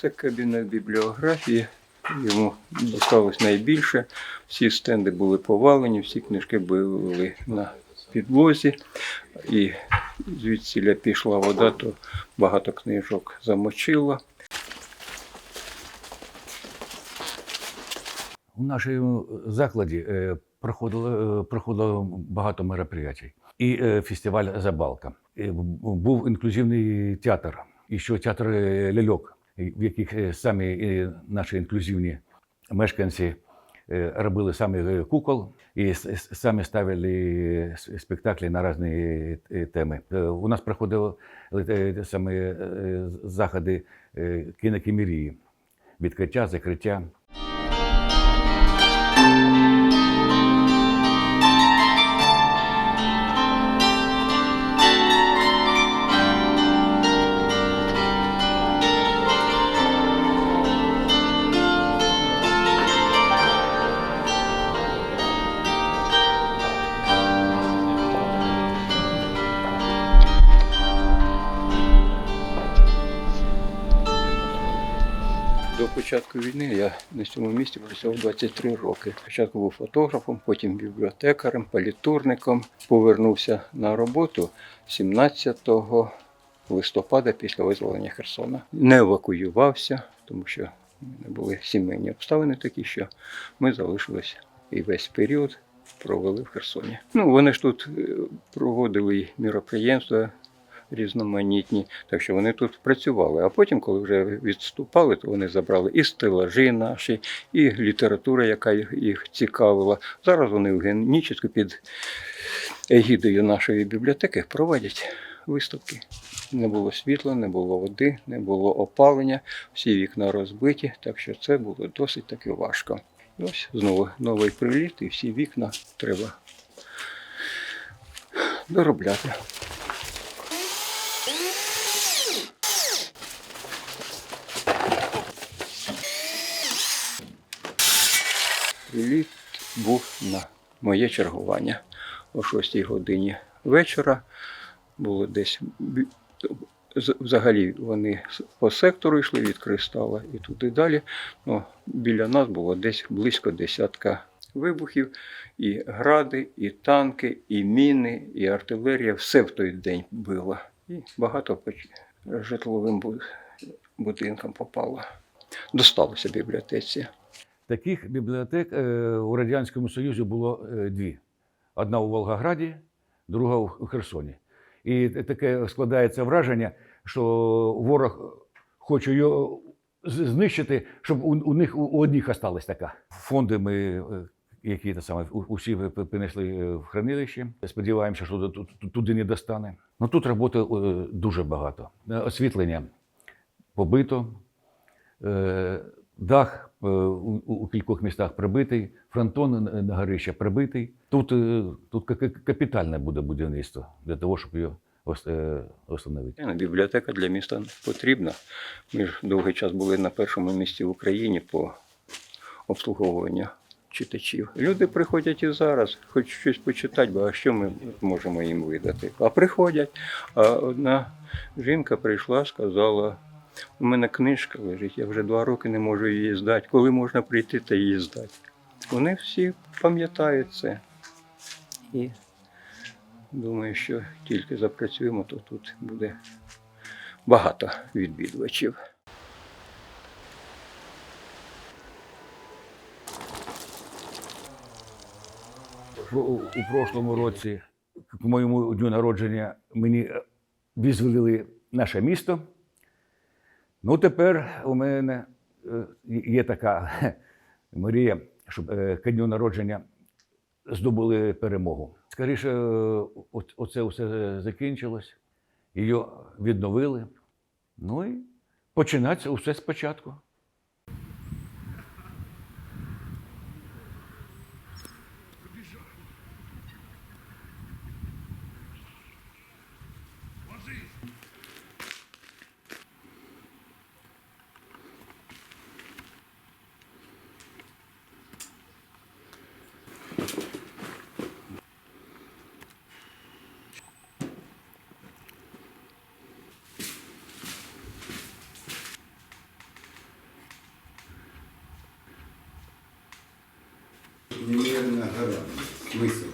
це кабінет бібліографії. Йому досталось найбільше. Всі стенди були повалені, всі книжки були на підлозі. І звідсіля пішла вода, то багато книжок замочила. У нашому закладі е, проходило, е, проходило багато мероприятий. І е, фестиваль Забалка. Був інклюзивний театр, і ще театр ляльок, в яких е, самі е, наші інклюзивні мешканці е, робили самі кукол і самі ставили спектаклі на різні теми. У нас проходили саме заходи кінокімерії, відкриття, закриття. Початку війни я на цьому місці працював 23 роки. Спочатку був фотографом, потім бібліотекарем, політурником. Повернувся на роботу 17 листопада після визволення Херсона. Не евакуювався, тому що мене були сімейні обставини такі, що ми залишилися і весь період провели в Херсоні. Ну, вони ж тут е, проводили міроприємства різноманітні, так що вони тут працювали. А потім, коли вже відступали, то вони забрали і стелажі наші, і література, яка їх- цікавила. Зараз вони в Генічеську під егідою нашої бібліотеки проводять виставки. Не було світла, не було води, не було опалення, всі вікна розбиті, так що це було досить таки важко. І ось знову новий приліт, і всі вікна треба доробляти. Приліт був на моє чергування о 6 годині вечора. Було десь взагалі вони по сектору йшли від кристала і туди далі. Ну, біля нас було десь близько десятка вибухів, і гради, і танки, і міни, і артилерія. Все в той день било. І багато по житловим будинкам попало. Досталося бібліотеці. Таких бібліотек е, у Радянському Союзі було е, дві: одна у Волгограді, друга у Херсоні. І таке складається враження, що ворог хоче його знищити, щоб у, них у, одних осталась така. Фонди ми, е, які саме, усі принесли в хранилище. Сподіваємося, що ту- ту- туди не достане. Ну тут роботи дуже багато. Освітлення побито, дах е, у, кількох містах прибитий, фронтон на- на горища прибитий. Тут, е, тут ка- ка- капітальне буде будівництво для того, щоб його ос- е, встановити. Бібліотека для міста потрібна. Ми ж довгий час були на першому місці в Україні по обслуговуванню читачів. Люди приходять і зараз, хочуть щось почитати, бо а що ми можемо їм видати? А приходять. А одна жінка прийшла, сказала. У мене книжка лежить, я вже два роки не можу її здати. Коли можна прийти та її здати? Вони всі пам'ятають це. І думаю, що тільки запрацюємо, то тут буде багато відвідувачів. У, прошлому році, к моєму дню народження, мені визволили наше місто. Ну, тепер у мене е, є така мрія, щоб ко дню народження здобули перемогу. Скоріше, е, оце все закінчилось, її відновили. Ну і починається усе спочатку. немерено гора, смысл.